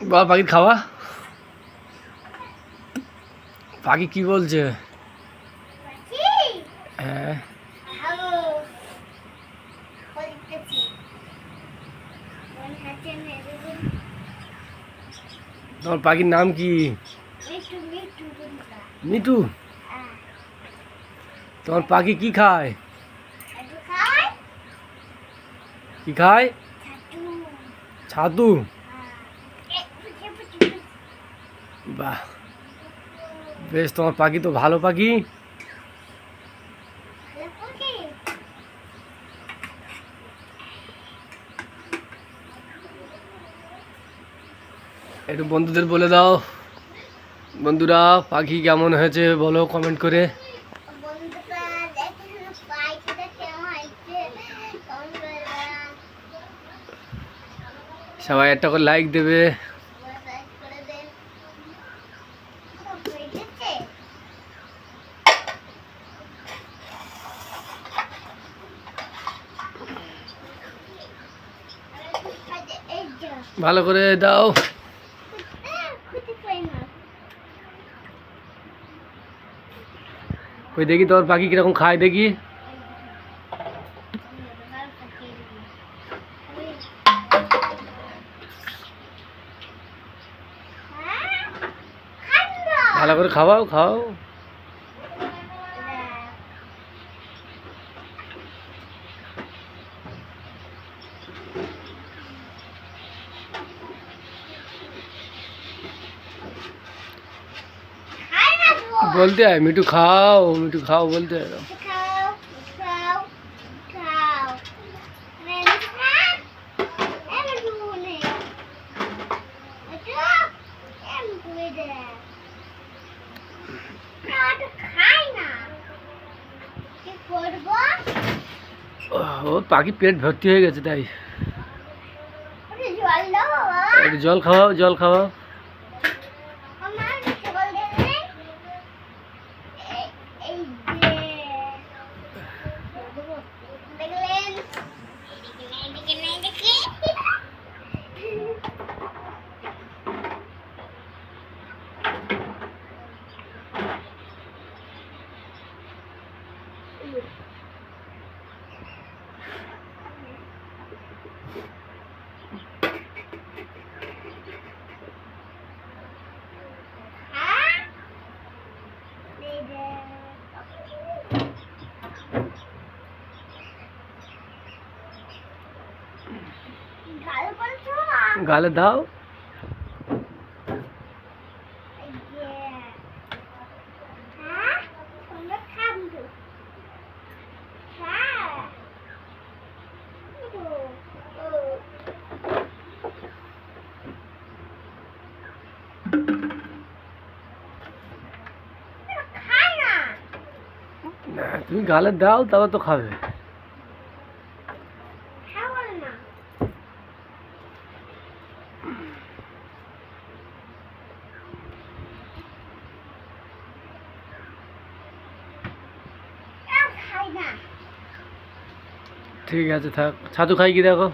বা পাখির খাওয়া? পাখি কি বলছে? হ্যাঁ। তোমার পাখির নাম কি? মিটু তোমার পাখি কি খায়? কি খায়? ছাতু? বাহ, বেশ, তোমার পাখি তো ভালো পাখি। একটু বন্ধুদের বলে দাও। বন্ধুরা, পাখি কেমন হয়েছে বলো কমেন্ট করে। সবাই একটা করে লাইক দেবে। ভালো করে দাও। ওই দেখি তোর পাখি কীরকম খায় দেখি। ভালো করে খাওয়াও খাও বলতে হয় মিঠু খাও মিঠু খাও বলতে হয়। ও পাখি পেট ভর্তি হয়ে গেছে তাই। জল খাওয়াও জল খাওয়াও। গালে দাও। তুমি গালে দাও তারপর তো খাবে। ঠিক আছে থাক ছাতু খাই কি দেখো